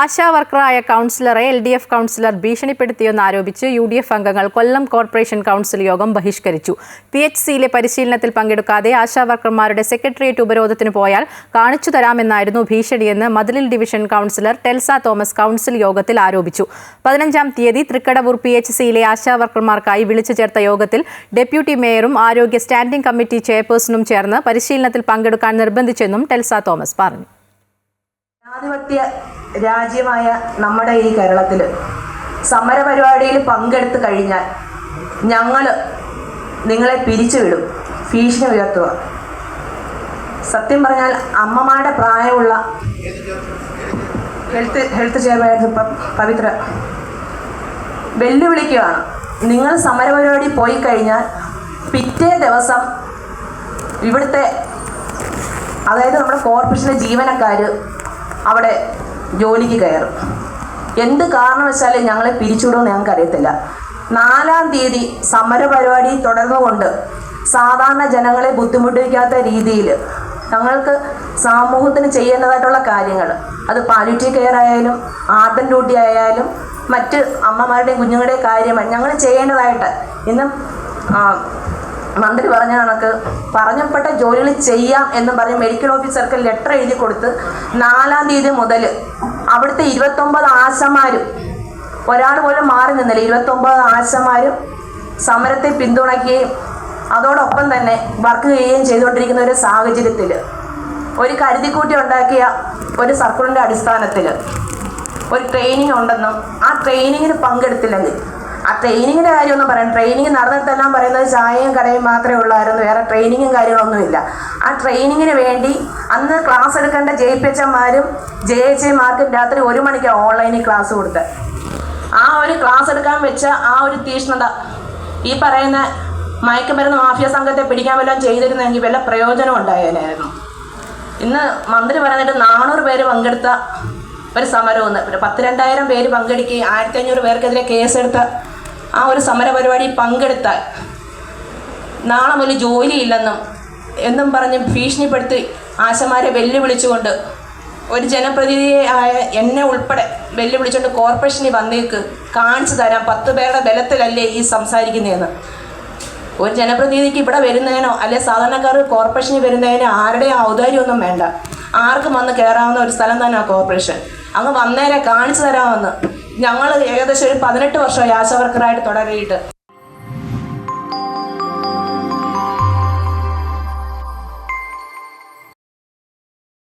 ആശാ വർക്കറായ കൗൺസിലറെ L D F councillor ഭീഷണിപ്പെടുത്തിയെന്ന് ആരോപിച്ച് യു ഡി എഫ് അംഗങ്ങൾ കൊല്ലം കോർപ്പറേഷൻ കൗൺസിൽ യോഗം ബഹിഷ്കരിച്ചു. പി എച്ച് സിയിലെ പരിശീലനത്തിൽ പങ്കെടുക്കാതെ ആശാ വർക്കർമാരുടെ സെക്രട്ടേറിയറ്റ് ഉപരോധത്തിന് പോയാൽ കാണിച്ചു തരാമെന്നായിരുന്നു ഭീഷണിയെന്ന് മതിലിൽ division councillor Telsa Thomas council യോഗത്തിൽ ആരോപിച്ചു. പതിനഞ്ചാം തീയതി തൃക്കടവൂർ പി എച്ച് സിയിലെ ആശാ വർക്കർമാർക്കായി വിളിച്ചു ചേർത്ത യോഗത്തിൽ ഡെപ്യൂട്ടി മേയറും ആരോഗ്യ സ്റ്റാൻഡിംഗ് കമ്മിറ്റി ചെയർപേഴ്സണും ചേർന്ന് പരിശീലനത്തിൽ പങ്കെടുക്കാൻ നിർബന്ധിച്ചെന്നും ടെൽസ തോമസ് പറഞ്ഞു. ജനാധിപത്യ രാജ്യമായ നമ്മുടെ ഈ കേരളത്തിൽ സമരപരിപാടിയിൽ പങ്കെടുത്തു കഴിഞ്ഞാൽ ഞങ്ങൾ നിങ്ങളെ പിരിച്ചുവിടും. ഭീഷണി ഉയർത്തുക. സത്യം പറഞ്ഞാൽ അമ്മമാരുടെ പ്രായമുള്ള ഹെൽത്ത് ഹെൽത്ത് ചെയർമാനായിരുന്നു ഇപ്പം പവിത്ര. വെല്ലുവിളിക്കുകയാണ്. നിങ്ങൾ സമരപരിപാടി പോയി കഴിഞ്ഞാൽ പിറ്റേ ദിവസം ഇവിടുത്തെ അതായത് നമ്മുടെ കോർപ്പറേഷന്റെ ജീവനക്കാർ അവിടെ ജോലിക്ക് കയറും. എന്ത് കാരണവശാലും ഞങ്ങളെ പിരിച്ചുവിടുമെന്ന് ഞങ്ങൾക്ക് അറിയത്തില്ല നാലാം തീയതി സമരപരിപാടി തുടർന്നുകൊണ്ട് സാധാരണ ജനങ്ങളെ ബുദ്ധിമുട്ടിക്കാത്ത രീതിയിൽ ഞങ്ങൾക്ക് സമൂഹത്തിന് ചെയ്യേണ്ടതായിട്ടുള്ള കാര്യങ്ങൾ. അത് പാലിറ്റീവ് കെയർ ആയാലും ആർബൻ ഡ്യൂട്ടി ആയാലും മറ്റ് അമ്മമാരുടെയും കുഞ്ഞുങ്ങളുടെയും കാര്യമാണ് ഞങ്ങൾ ചെയ്യേണ്ടതായിട്ട്. ഇന്നും മന്ത്രി പറഞ്ഞ കണക്ക് പറഞ്ഞപ്പെട്ട ജോലികൾ ചെയ്യാം എന്ന് പറഞ്ഞ് മെഡിക്കൽ ഓഫീസർക്ക് ലെറ്റർ എഴുതി കൊടുത്ത് നാലാം തീയതി മുതൽ അവിടുത്തെ ഇരുപത്തൊമ്പത് ആശമാരും ഒരാൾ പോലും മാറി നിന്നില്ല. ഇരുപത്തൊമ്പത് ആശമാരും സമരത്തെ പിന്തുണയ്ക്കുകയും അതോടൊപ്പം തന്നെ വർക്ക് ചെയ്യുകയും ചെയ്തുകൊണ്ടിരിക്കുന്ന ഒരു സാഹചര്യത്തിൽ ഒരു കരുതിക്കൂട്ടി ഉണ്ടാക്കിയ ഒരു സർക്കിളിന്റെ അടിസ്ഥാനത്തിൽ ഒരു ട്രെയിനിങ് ഉണ്ടെന്നും ആ ട്രെയിനിങ്ങിന് പങ്കെടുത്തില്ലെങ്കിൽ ആ ട്രെയിനിങ്ങിന്റെ കാര്യമൊന്നും പറയാം ട്രെയിനിങ് നടന്നിട്ടെല്ലാം പറയുന്നത് ചായയും കടയും മാത്രമേ ഉള്ളായിരുന്നു. വേറെ ട്രെയിനിങ്ങും കാര്യങ്ങളൊന്നുമില്ല. ആ ട്രെയിനിങ്ങിന് വേണ്ടി അന്ന് ക്ലാസ് എടുക്കേണ്ട ജെ പി എച്ച്മാരും ജെ എച്ച് എമാർക്കും രാത്രി ഒരു മണിക്ക് ഓൺലൈനിൽ ക്ലാസ് കൊടുത്ത്. ആ ഒരു ക്ലാസ് എടുക്കാൻ വെച്ച ആ ഒരു തീഷ്ണത ഈ പറയുന്ന മയക്കുമരുന്ന് മാഫിയ സംഘത്തെ പിടിക്കാൻ വല്ലതും ചെയ്തിരുന്നെങ്കിൽ വല്ല പ്രയോജനം ഉണ്ടായേനായിരുന്നു. ഇന്ന് മന്ത്രി പറഞ്ഞിട്ട് നാനൂറ് പേര് പങ്കെടുത്ത ഒരു സമരമെന്ന് പത്ത് രണ്ടായിരം പേര് പങ്കെടുക്കുകയും ആയിരത്തി അഞ്ഞൂറ് പേർക്കെതിരെ കേസെടുത്ത ആ ഒരു സമര പരിപാടി പങ്കെടുത്താൽ നാളെ മുതൽ ജോലിയില്ലെന്നും എന്നും പറഞ്ഞ് ഭീഷണിപ്പെടുത്തി ആശമാരെ വെല്ലുവിളിച്ചുകൊണ്ട് ഒരു ജനപ്രതിനിധിയെ ആയ എന്നെ ഉൾപ്പെടെ വെല്ലുവിളിച്ചുകൊണ്ട് കോർപ്പറേഷനിൽ വന്നേക്ക് കാണിച്ചു തരാം പത്ത് പേരുടെ ബലത്തിലല്ലേ ഈ സംസാരിക്കുന്നതെന്ന്. ഒരു ജനപ്രതിനിധിക്ക് ഇവിടെ വരുന്നതിനോ അല്ലെ സാധാരണക്കാർ കോർപ്പറേഷനിൽ വരുന്നതിനോ ആരുടെ ഔദാര്യമൊന്നും വേണ്ട. ആർക്കും വന്ന് കയറാവുന്ന ഒരു സ്ഥലം തന്നെ കോർപ്പറേഷൻ. അങ്ങ് വന്നേരെ കാണിച്ചു തരാമെന്ന് ഞങ്ങൾ ഏകദേശം ഒരു പതിനെട്ട് വർഷമായി ആശാവർക്കറായിട്ട് തുടങ്ങിയിട്ട്